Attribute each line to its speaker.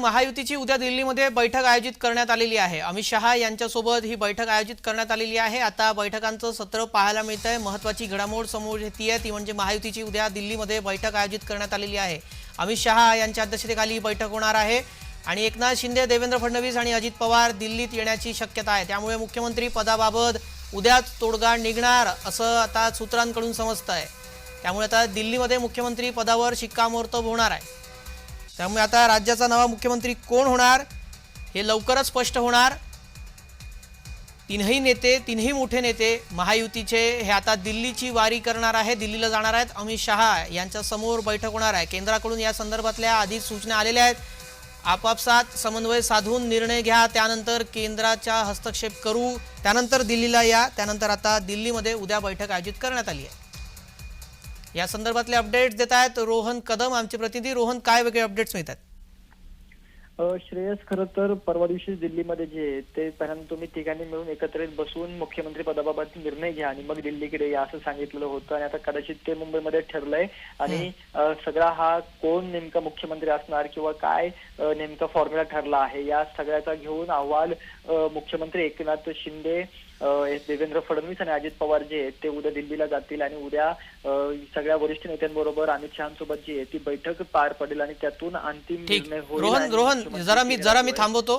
Speaker 1: महायुतीची उद्या दिल्लीमध्ये बैठक आयोजित करण्यात आलेली आहे. अमित शहा यांच्यासोबत ही बैठक आयोजित करण्यात आलेली आहे. आता बैठकांचं सत्र पाहायला मिळत आहे महत्वाची घडामोड समोर येते ती म्हणजे महायुतीची उद्या दिल्लीमध्ये बैठक आयोजित करण्यात आलेली आहे. अमित शहा यांच्या अध्यक्षतेखाली ही बैठक होणार आहे. आणि एकनाथ शिंदे देवेंद्र फडणवीस आणि अजित पवार दिल्लीत येण्याची शक्यता आहे. त्यामुळे मुख्यमंत्री पदाबाबत उद्याच तोडगा निघणार असं आता सूत्रांकडून समजतं आहे त्यामुळे आता दिल्लीमध्ये मुख्यमंत्री पदावर शिक्कामोर्तब होणार आहे. त्यामुळे आता राज्याचा नवा मुख्यमंत्री कोण होणार? हे लवकरच स्पष्ट होणार. तीनही नेते तीनही मोठे नेते महायुतीचे हे आता दिल्लीची वारी करणार आहे दिल्लीला जाणार आहेत. अमित शहा यांच्यासमोर बैठक होणार आहे. केंद्राकडून या संदर्भातल्या आधीच सूचना आलेल्या आहेत. आपापसात समन्वय साधून निर्णय घ्या. त्यानंतर केंद्राच्या हस्तक्षेप करू. त्यानंतर दिल्लीला या. त्यानंतर आता दिल्लीमध्ये उद्या बैठक आयोजित करण्यात आली आहे. या संदर्भातले अपडेट्स देत आहेत. रोहन कदम आमचे प्रतिनिधी. रोहन काय वेगळे अपडेट्स मिळतात?
Speaker 2: श्रेयस खरं तर परवा दिवशी दिल्लीमध्ये जे आहे ते पहिल्यांदा तुम्ही तिघांनी मिळून एकत्रित बसून मुख्यमंत्री पदाबाबत निर्णय घ्या आणि मग दिल्लीकडे या असं सांगितलेलं होतं आणि आता कदाचित ते मुंबईमध्ये ठरलंय. आणि सगळा हा कोण नेमका मुख्यमंत्री असणार किंवा काय नेमका फॉर्म्युला ठरला आहे या सगळ्याचा घेऊन अहवाल मुख्यमंत्री एकनाथ शिंदे देवेंद्र फडणवीस आणि अजित पवार जे आहेत ते उद्या दिल्लीला जातील आणि उद्या सगळ्या वरिष्ठ नेत्यांबरोबर अमित शहासोबत जी आहे ती बैठक पार पडेल आणि त्यातून अंतिम निर्णय होईल
Speaker 1: रोहन रोहन जरा मी जरा मी थांबवतो.